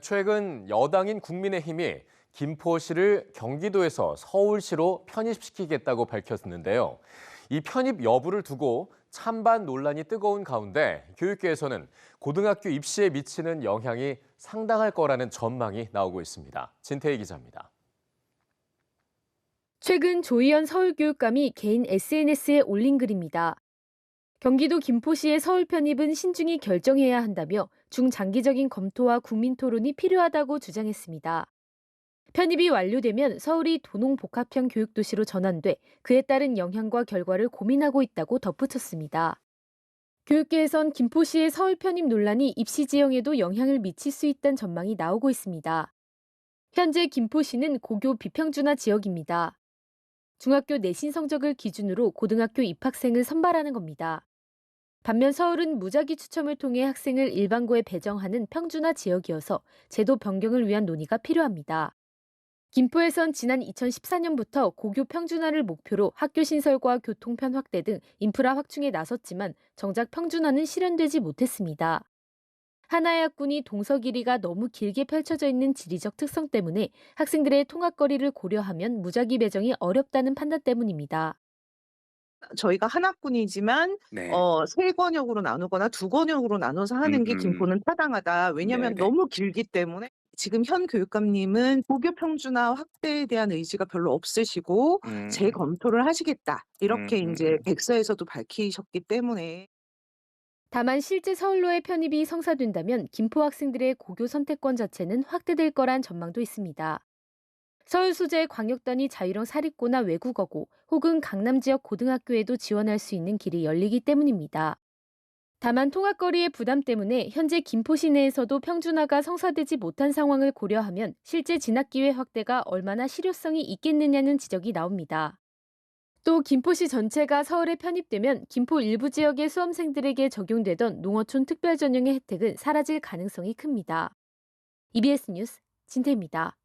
최근 여당인 국민의힘이 김포시를 경기도에서 서울시로 편입시키겠다고 밝혔는데요. 이 편입 여부를 두고 찬반 논란이 뜨거운 가운데 교육계에서는 고등학교 입시에 미치는 영향이 상당할 거라는 전망이 나오고 있습니다. 진태희 기자입니다. 최근 조희연 서울교육감이 개인 SNS에 올린 글입니다. 경기도 김포시의 서울 편입은 신중히 결정해야 한다며 중장기적인 검토와 국민 토론이 필요하다고 주장했습니다. 편입이 완료되면 서울이 도농 복합형 교육도시로 전환돼 그에 따른 영향과 결과를 고민하고 있다고 덧붙였습니다. 교육계에선 김포시의 서울 편입 논란이 입시 지형에도 영향을 미칠 수 있다는 전망이 나오고 있습니다. 현재 김포시는 고교 비평준화 지역입니다. 중학교 내신 성적을 기준으로 고등학교 입학생을 선발하는 겁니다. 반면 서울은 무작위 추첨을 통해 학생을 일반고에 배정하는 평준화 지역이어서 제도 변경을 위한 논의가 필요합니다. 김포에선 지난 2014년부터 고교 평준화를 목표로 학교 신설과 교통편 확대 등 인프라 확충에 나섰지만 정작 평준화는 실현되지 못했습니다. 하나의 학군이 동서 길이가 너무 길게 펼쳐져 있는 지리적 특성 때문에 학생들의 통학거리를 고려하면 무작위 배정이 어렵다는 판단 때문입니다. 저희가 한 학군이지만 네. 어, 세 권역으로 나누거나 두 권역으로 나눠서 하는 게 음, 음. 김포는 타당하다. 왜냐하면 네네. 너무 길기 때문에 지금 현 교육감님은 고교 평준화 확대에 대한 의지가 별로 없으시고 음, 재검토를 하시겠다. 이렇게 음, 음, 이제 음. 백서에서도 밝히셨기 때문에 다만 실제 서울로의 편입이 성사된다면 김포 학생들의 고교 선택권 자체는 확대될 거란 전망도 있습니다. 서울 소재 광역단위 자유형 사립고나 외국어고 혹은 강남 지역 고등학교에도 지원할 수 있는 길이 열리기 때문입니다. 다만 통학거리의 부담 때문에 현재 김포 시내에서도 평준화가 성사되지 못한 상황을 고려하면 실제 진학기회 확대가 얼마나 실효성이 있겠느냐는 지적이 나옵니다. 또 김포시 전체가 서울에 편입되면 김포 일부 지역의 수험생들에게 적용되던 농어촌 특별 전형의 혜택은 사라질 가능성이 큽니다. EBS 뉴스 진태입니다.